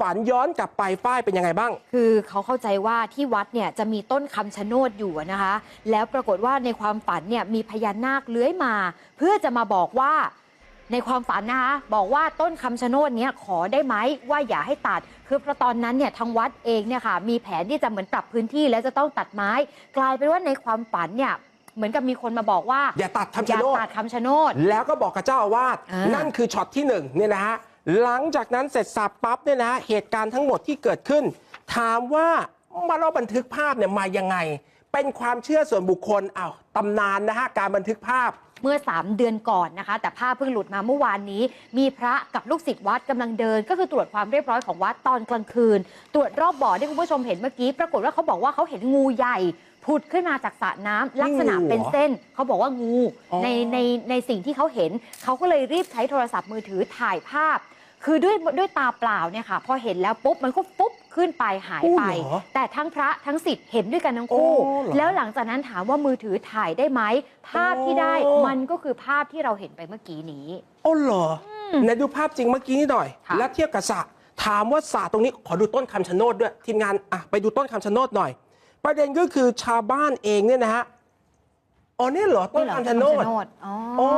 ฝันย้อนกลับไปฝ้ายเป็นยังไงบ้าง คือเขาเข้าใจว่าที่วัดเนี่ยจะมีต้นคำชะโนดอยู่อะนะคะ แล้วปรากฏว่าในความฝันเนี่ยมีพญานาคเลื้อยมา เพื่อจะมาบอกว่าในความฝันนะคะบอกว่าต้นคำชะโนดเนี้ยขอได้ไหมว่าอย่าให้ตัด คือเพราะตอนนั้นเนี่ยทางวัดเองเนี่ยค่ะมีแผนที่จะเหมือนปรับพื้นที่แล้วจะต้องตัดไม้ กลายเป็นว่าในความฝันเนี่ยเหมือนกับมีคนมาบอกว่าอย่าตัดคำอชะย่าโนดตัดคำชะโนดแล้วก็บอกกับเจ้าอาวาสอ่านั่นั่นคือช็อตที่หนึ่งเนี่ยนะฮะ หลังจากนั้นเสร็จสับปั๊บเนี่ยนะเหตุการณ์ทั้งหมดที่เกิดขึ้น ถามว่ามาเราบันทึกภาพเนี่ยมายังไง เป็นความเชื่อส่วนบุคคลอ้าวตำนานนะฮะการบันทึกภาพเมื่อ 3 เดือนก่อนนะคะ แต่ภาพเพิ่งหลุดมาเมื่อวานนี้ มีพระกับลูกศิษย์วัดกำลังเดิน ก็คือตรวจความเรียบร้อยของวัดตอนกลางคืน ตรวจรอบบ่อที่คุณผู้ชมเห็นเมื่อกี้ ปรากฏว่าเขาบอกว่าเขาเห็นงูใหญ่ผุดขึ้นมาจากสระน้ำลักษณะเป็นเส้น เขาบอกว่างูในในในสิ่งที่เขาเห็น เขาก็เลยรีบใช้โทรศัพท์มือถือถ่ายภาพ คือด้วยด้วยตาเปล่าเนี่ยค่ะพอเห็นแล้วปุ๊บมันก็ปุ๊บขึ้นไปหายไปอู้เหรอแต่ทั้งพระทั้งศิษย์เห็นด้วยกันทั้งคู่ โอ้เหรอแล้วหลังจากนั้นถามว่ามือถือถ่ายได้ไหม ภาพที่ได้โอ้ มันก็คือภาพที่เราเห็นไปเมื่อกี้นี้โอ้เหรอไหนดูภาพจริงเมื่อกี้นี่หน่อย ค่ะ แล้วเทียบกับสระถามว่าสระตรงนี้ขอดูต้นคำชะโนดด้วย ทีมงานอะไปดูต้นคำชะโนดหน่อย ประเด็นก็คือชาวบ้านเองเนี่ยนะฮะอ๋อเนี่ยเหรอต้นเหรอคำชะโนดคำชะโนด อ๋อ อ๋อ